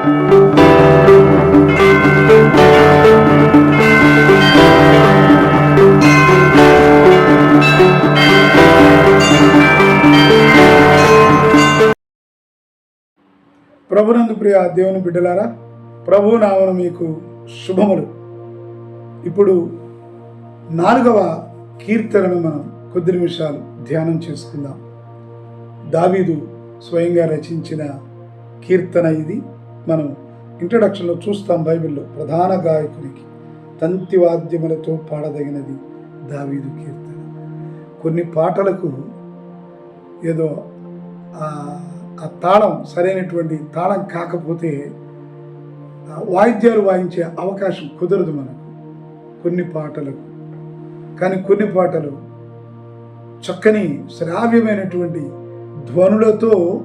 ప్రభునందు ప్రియ దేవుని బిడ్డలారా ప్రభు నామను మీకు శుభములు. ఇప్పుడు నాలుగవ కీర్తనను మనం కొద్ది నిమిషాలు ధ్యానం చేసుకుందాం. దావీదు స్వయంగా రచించిన కీర్తన ఇది. మనం ఇంట్రడక్షన్లో చూస్తాం బైబిల్లో ప్రధాన గాయకునికి. తంతి వాద్యములతో పాడదగినది దావీదు కీర్తన. కొన్ని పాటలకు ఏదో ఆ తాళం సరైనటువంటి తాళం కాకపోతే వాయిద్యాలు వాయించే అవకాశం కుదరదు మనకు. కొన్ని పాటలకు. కానీ కొన్ని పాటలు చక్కని శ్రావ్యమైనటువంటి ధ్వనులతో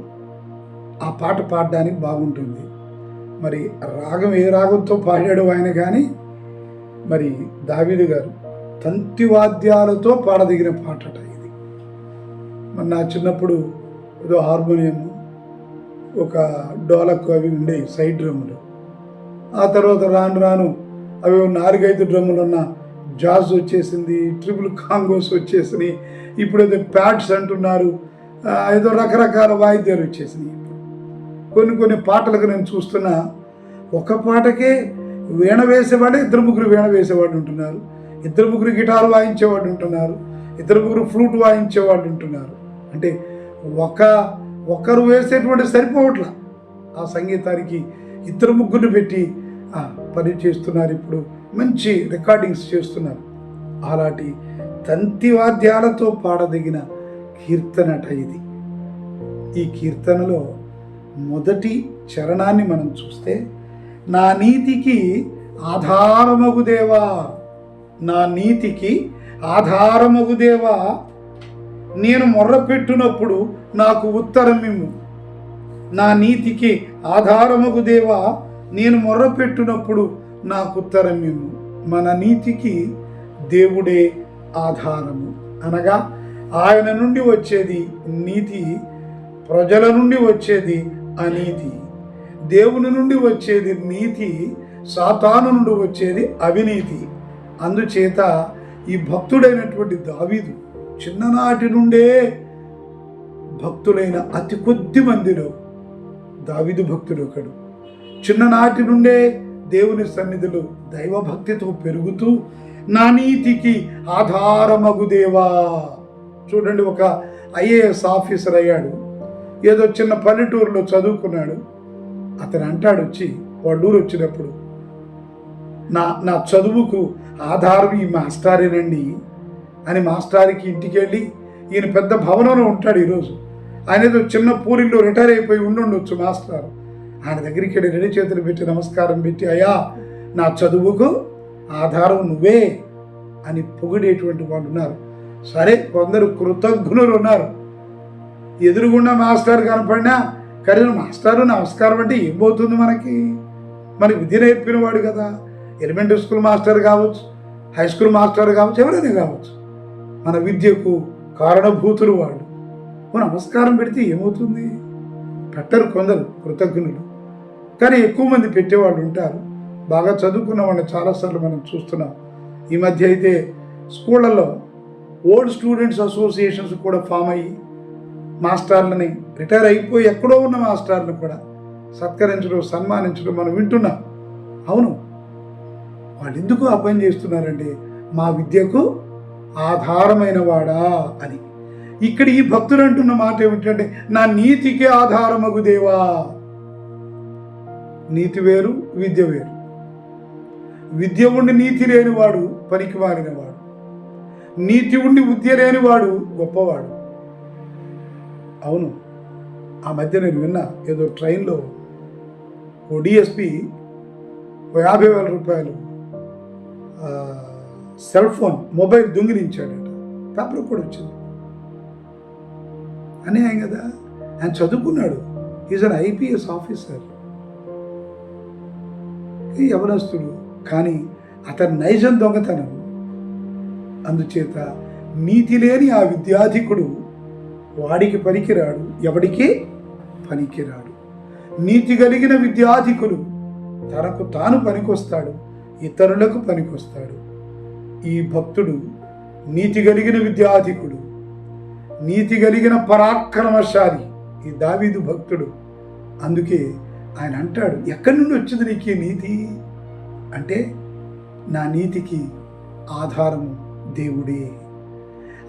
ఆ పాట పాడడానికి బాగుంటుంది. మరి రాగం ఏ రాగంతో పాడాడు ఆయన కానీ మరి దావీదు గారు తంతి వాద్యాలతో పాడదగిన పాటట ఇది. మరి నా చిన్నప్పుడు ఏదో హార్మోనియం ఒక డోలకు అవి ఉండేవి సైడ్ డ్రమ్ములు. ఆ తర్వాత రాను రాను అవి నాలుగైదు డ్రమ్ములు ఉన్న జాజ్ వచ్చేసింది ట్రిపుల్ కాంగోస్ వచ్చేసినాయి ఇప్పుడు ఏదో ప్యాడ్స్ అంటున్నారు ఏదో రకరకాల వాయిద్యాలు వచ్చేసినాయి. కొన్ని కొన్ని పాటలకు నేను చూస్తున్నా. ఒక పాటకే వీణ వేసేవాడే ఇద్దరు ముగ్గురు వీణ వేసేవాడు ఉంటున్నారు. ఇద్దరు ముగ్గురు గిటార్ వాయించేవాడు ఉంటున్నారు. ఇద్దరు ముగ్గురు ఫ్లూట్ వాయించేవాడు ఉంటున్నారు. అంటే ఒక ఒకరు వేసేటువంటి సరిపోవట్ల. ఆ సంగీతానికి ఇద్దరు ముగ్గురు పెట్టి పని చేస్తున్నారు ఇప్పుడు. మంచి రికార్డింగ్స్ చేస్తున్నారు. అలాంటి తంతి వాద్యాలతో పాడదగిన కీర్తనట ఇది. ఈ కీర్తనలో మొదటి చరణాన్ని మనం చూస్తే నా నీతికి ఆధారమగు దేవా నా నీతికి ఆధారమగు దేవా నేను మొర్రపెట్టునప్పుడు నాకు ఉత్తరమిమ్ము నా నీతికి ఆధారమగు దేవా నేను మొర్రపెట్టునప్పుడు నాకు ఉత్తరమిమ్ము మన నీతికి దేవుడే ఆధారము. అనగా ఆయన నుండి వచ్చేది నీతి ప్రజల నుండి వచ్చేది అనీతి. దేవుని నుండి వచ్చేది నీతి సాతాను నుండి వచ్చేది అవినీతి. అందుచేత ఈ భక్తుడైనటువంటి దావీదు చిన్ననాటి నుండే భక్తులైన అతి కొద్ది మందిలో దావీదు భక్తుడు ఒకడు. చిన్ననాటి నుండే దేవుని సన్నిధిలో దైవభక్తితో పెరుగుతూ నా నీతికి ఆధారమగు దేవా చూడండి ఒక ఐఏఎస్ ఆఫీసర్ అయ్యాడు. ఏదో చిన్న పల్లెటూరులో చదువుకున్నాడు. అతను అంటాడు వచ్చి వాళ్ళ వచ్చినప్పుడు నా నా చదువుకు ఆధారం ఈ మాస్టారేనండి అని మాస్టారికి ఇంటికి వెళ్ళి ఈయన పెద్ద భవనంలో ఉంటాడు ఈరోజు. ఆయన ఏదో చిన్న పూరిలో రిటైర్ అయిపోయి ఉండుండొచ్చు మాస్టర్. ఆయన దగ్గరికి వెళ్ళి రెండు చేతులు పెట్టి నమస్కారం పెట్టి అయ్యా నా చదువుకు ఆధారం నువ్వే అని పొగిడేటువంటి వాళ్ళు ఉన్నారు సరే కొందరు కృతజ్ఞులు ఉన్నారు ఎదురుగుండా మాస్టర్ కనపడినా కనీసం మాస్టారు నమస్కారం అంటే ఏం పోతుంది మనకి? మరి విద్య నేర్పినవాడు కదా. ఎలిమెంటరీ స్కూల్ మాస్టర్ కావచ్చు హై స్కూల్ మాస్టర్ కావచ్చు ఎవరైనా కావచ్చు. మన విద్యకు కారణభూతులు వాడు. నమస్కారం పెడితే ఏమవుతుంది? పెట్టరు కొందరు కృతజ్ఞులు. కానీ ఎక్కువ మంది పెట్టేవాళ్ళు ఉంటారు. బాగా చదువుకున్న వాళ్ళని చాలాసార్లు మనం చూస్తున్నాం. ఈ మధ్య అయితే స్కూళ్ళల్లో ఓల్డ్ స్టూడెంట్స్ అసోసియేషన్స్ కూడా ఫామ్ అయ్యి మాస్టర్లని రిటైర్ అయిపోయి ఎక్కడో ఉన్న మాస్టర్లు కూడా సత్కరించడం సన్మానించడం మనం వింటున్నాం. అవును. వాళ్ళు ఎందుకు ఆ పని చేస్తున్నారంటే మా విద్యకు ఆధారమైన వాడా అని. ఇక్కడ ఈ భక్తులు అంటున్న మాట ఏమిటంటే నా నీతికి ఆధారమగు దేవా. నీతి వేరు విద్య వేరు. విద్య ఉండి నీతి లేనివాడు పనికి మారినవాడు నీతి ఉండి విద్య లేనివాడు గొప్పవాడు. అవును. ఆ మధ్య నేను విన్నా ఏదో ట్రైన్లో ఓ డిఎస్పి ఓ యాభై వేల రూపాయలు సెల్ ఫోన్ మొబైల్ దొంగిలించాడట. పేపర్ కూడా వచ్చింది. అన్యాయం కదా? ఆయన చదువుకున్నాడు. Is an IPS officer. ఈ యవనస్తుడు? కానీ అతని నైజం దొంగతనం. అందుచేత నీతి లేని ఆ విద్యాధికుడు వాడికి పనికిరాడు ఎవడికి పనికిరాడు. నీతి కలిగిన విద్యాధికులు తనకు తాను పనికొస్తాడు ఇతరులకు పనికొస్తాడు. ఈ భక్తుడు నీతి కలిగిన విద్యాధికుడు నీతి కలిగిన పరాక్రమశాలి ఈ దావీదు భక్తుడు. అందుకే ఆయన అంటాడు ఎక్కడి నుండి వచ్చింది నీకు నీతి? అంటే నా నీతికి ఆధారము దేవుడే.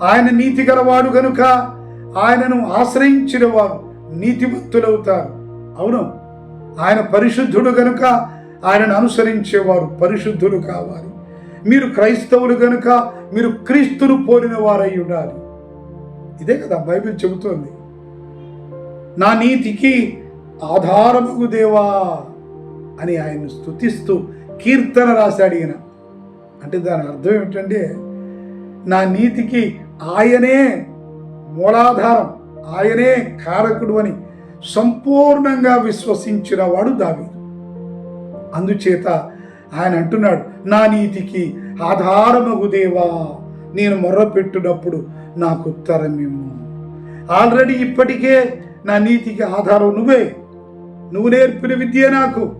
ఆయన నీతి గలవాడు కనుక ఆయనను ఆశ్రయించిన వారు నీతిమంతులవుతారు. అవును ఆయన పరిశుద్ధుడు గనుక ఆయనను అనుసరించేవారు పరిశుద్ధులు కావాలి. మీరు క్రైస్తవులు గనుక మీరు క్రీస్తును పోలిన వారై ఉండాలి. ఇదే కదా బైబిల్ చెబుతోంది. నా నీతికి ఆధారముగు దేవా అని ఆయన్ను స్తుతిస్తూ కీర్తన రాశాడు ఈయన అంటే దాని అర్థం ఏమిటంటే నా నీతికి ఆయనే మూలాధారం. ఆయనే కారకుడు అని సంపూర్ణంగా విశ్వసించిన వాడు దావీదు. అందుచేత ఆయన అంటున్నాడు నా నీతికి ఆధారమగు దేవా నేను మొర్రపెట్టినప్పుడు నాకు ఉత్తరమేమో ఆల్రెడీ ఇప్పటికే నా నీతికి ఆధారం నువ్వే. నువ్వు నేర్పిన విద్య నాకు.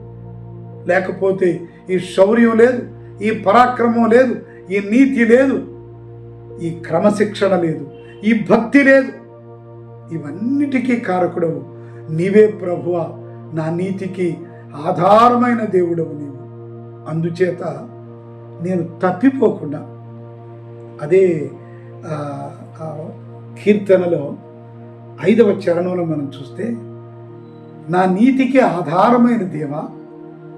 లేకపోతే ఈ శౌర్యం లేదు ఈ పరాక్రమం లేదు ఈ నీతి లేదు ఈ క్రమశిక్షణ లేదు. ఈ భక్తి లేదు. ఇవన్నిటికీ కారకుడవు. నీవే ప్రభువ నా నీతికి ఆధారమైన దేవుడవు నీవు. అందుచేత నేను తప్పిపోకుండా అదే కీర్తనలో ఐదవ చరణంలో మనం చూస్తే నా నీతికి ఆధారమైన దేవా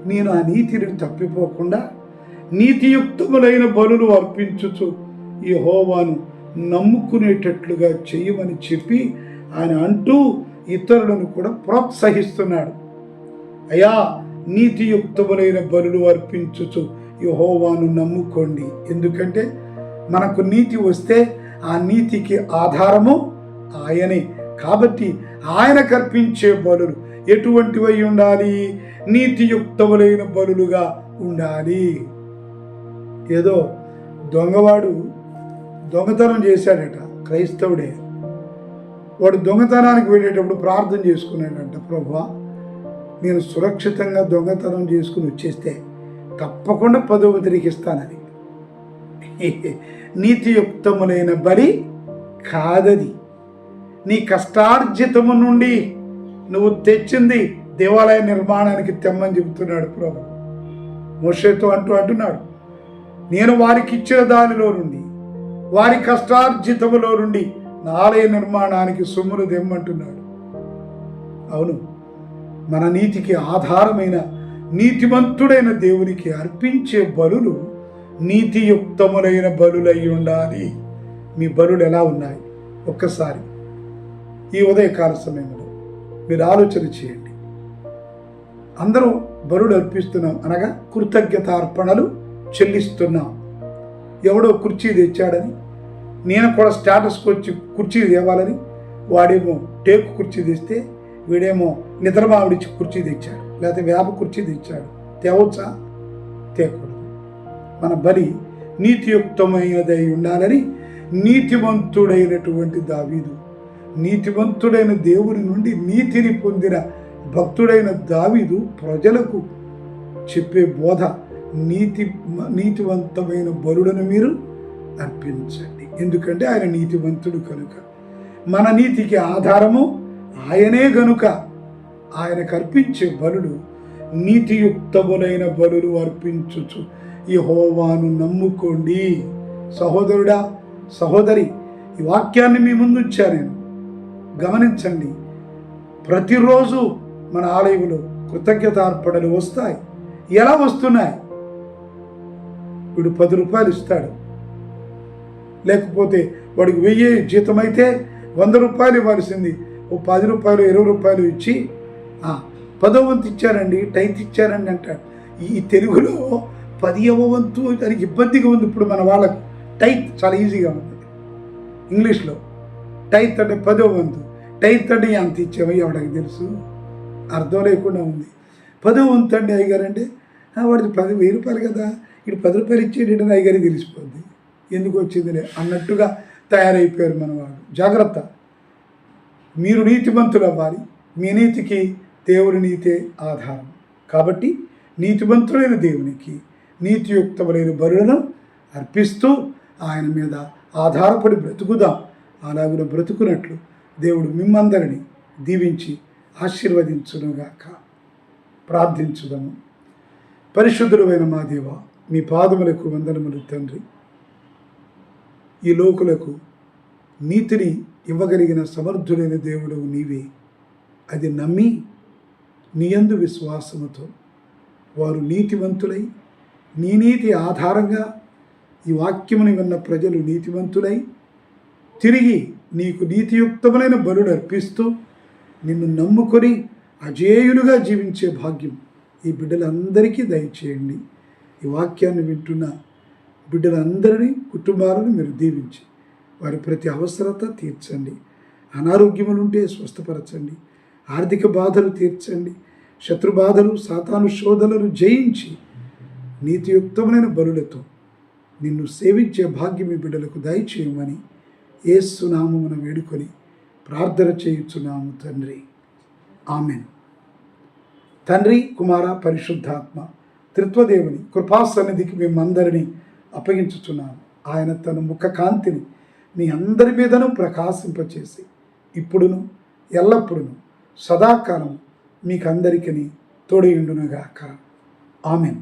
నేను ఆ నీతిని తప్పిపోకుండా నీతియుక్తములైన బలులు అర్పించుచు ఈ హోవాను నమ్ముకునేటట్లుగా చేయమని చెప్పి ఆయన అంటూ ఇతరులను కూడా ప్రోత్సహిస్తున్నాడు. అయా నీతియుక్తములైన బలులు అర్పించుచు యహోవాను నమ్ముకోండి. ఎందుకంటే మనకు నీతి వస్తే ఆ నీతికి ఆధారము ఆయనే. కాబట్టి ఆయన కర్పించే బలులు ఎటువంటివై ఉండాలి? నీతియుక్తములైన బలులుగా ఉండాలి. ఏదో దొంగవాడు దొంగతనం చేశాడట క్రైస్తవుడే. వాడు దొంగతనానికి వెళ్ళేటప్పుడు ప్రార్థన చేసుకున్నాడంట ప్రభు నేను సురక్షితంగా దొంగతనం చేసుకుని వచ్చేస్తే తప్పకుండా పదవి తిరిగి ఇస్తానని నీతియుక్తములైన బలి కాదది. నీ కష్టార్జితము నుండి నువ్వు తెచ్చింది దేవాలయ నిర్మాణానికి తెమ్మని చెబుతున్నాడు ప్రభు. మోషేతో అంటూ అంటున్నాడు నేను వారికి ఇచ్చిన దానిలో నుండి వారి కష్టార్జితములో నుండి నా ఆలయ నిర్మాణానికి సొమ్మును తెమ్మంటున్నాడు. అవును మన నీతికి ఆధారమైన నీతిమంతుడైన దేవునికి అర్పించే బలులు నీతియుక్తములైన బలులై ఉండాలి. మీ బలులు ఎలా ఉన్నాయి? ఒక్కసారి ఈ ఉదయకాల సమయంలో మీరు ఆలోచన చేయండి. అందరూ బరుడు అర్పిస్తున్నాం అనగా కృతజ్ఞత అర్పణలు చెల్లిస్తున్నాం. ఎవడో కుర్చీ తెచ్చాడని నేను కూడా స్టాటస్కి వచ్చి కుర్చీ తేవాలని వాడేమో టేకు కుర్చీ తెస్తే వీడేమో నిద్రమావిడిచ్చి కుర్చీ తెచ్చాడు లేకపోతే వేప కుర్చీ తెచ్చాడు. తేవచ్చా? తేకూడదు. మన బలి నీతియుక్తమైనదై ఉండాలని నీతివంతుడైనటువంటి దావీదు నీతివంతుడైన దేవుని నుండి నీతిని పొందిన భక్తుడైన దావీదు ప్రజలకు చెప్పే బోధ నీతి నీతివంతమైన బలుడను మీరు అర్పించండి. ఎందుకంటే ఆయన నీతివంతుడు కనుక. మన నీతికి ఆధారము ఆయనే గనుక. ఆయనకు అర్పించే బలుడు నీతియుక్తములైన బలులు అర్పించుచు. ఈ హోవాను నమ్ముకోండి. సహోదరుడా సహోదరి ఈ వాక్యాన్ని మీ ముందు నేను. గమనించండి. ప్రతిరోజు మన ఆలయంలో కృతజ్ఞతార్పణలు వస్తాయి. ఎలా వస్తున్నాయి? వీడు పది రూపాయలు ఇస్తాడు. లేకపోతే వాడికి వెయ్యి జీతం అయితే వంద రూపాయలు ఇవ్వాల్సింది. ఓ పది రూపాయలు ఇరవై రూపాయలు ఇచ్చి పదో వంతు ఇచ్చారండి టైత్ ఇచ్చారండి అంటాడు. ఈ తెలుగులో పదియవ వంతు దానికి ఇబ్బందిగా ఉంది ఇప్పుడు మన వాళ్ళకు. టైత్ చాలా ఈజీగా ఉంది ఇంగ్లీష్లో టైత్ అంటే పదో వంతు. టైత్ అంటే ఎంత ఇచ్చామో ఎవడికి తెలుసు? అర్థం లేకుండా ఉంది. పదో వంతు అండి అయ్యగారంటే వాడిది పది వెయ్యి రూపాయలు కదా. వీడు పది రూపాయలు ఇచ్చేటంటే అయ్యగారికి తెలిసిపోద్ది. ఎందుకు వచ్చిందిలే అన్నట్టుగా తయారైపోయారు మన వాళ్ళు జాగ్రత్త. మీరు నీతిమంతులు అవ్వాలి. మీ నీతికి దేవుని నీతే ఆధారం. కాబట్టి నీతివంతులైన దేవునికి నీతియుక్తములైన బరులను అర్పిస్తూ ఆయన మీద ఆధారపడి బ్రతుకుదాం. అలాగున బ్రతుకున్నట్లు దేవుడు మిమ్మందరిని దీవించి ఆశీర్వదించునుగాక. ప్రార్థించుదాము. పరిశుద్ధుడమైన మా దేవ మీ పాదములకు వందనములు తండ్రి. ఈ లోకులకు నీతిని ఇవ్వగలిగిన సమర్థుడైన దేవుడు నీవే. అది నమ్మి నీయందు విశ్వాసముతో వారు నీతివంతులై నీ నీతి ఆధారంగా ఈ వాక్యముని విన్న ప్రజలు నీతివంతులై తిరిగి నీకు నీతియుక్తములైన బలుడు అర్పిస్తూ నిన్ను నమ్ముకొని అజేయులుగా జీవించే భాగ్యం ఈ బిడ్డలందరికీ దయచేయండి. ఈ వాక్యాన్ని వింటున్న బిడ్డలందరినీ కుటుంబాలను మీరు దీవించి వారి ప్రతి అవసరత తీర్చండి. అనారోగ్యములుంటే స్వస్థపరచండి. ఆర్థిక బాధలు తీర్చండి. శత్రు బాధలు సాతాను శోధనలు జయించి నీతియుక్తమైన బలులతో నిన్ను సేవించే భాగ్యం ఈ బిడ్డలకు దయచేయమని ఏసునామమున వేడుకొని ప్రార్థన చేయుచున్నాము తండ్రి. ఆమెన్. తండ్రి కుమార పరిశుద్ధాత్మ త్రిత్వదేవుని కృపాసన్నిధికి మిమ్మందరినీ అప్పగించుచున్నాను ఆయన తన ముఖ కాంతిని మీ అందరి మీదను ప్రకాశింపచేసి ఇప్పుడును ఎల్లప్పుడూ సదాకాలం మీకందరికీ తోడియుండునగాక ఆమెన్.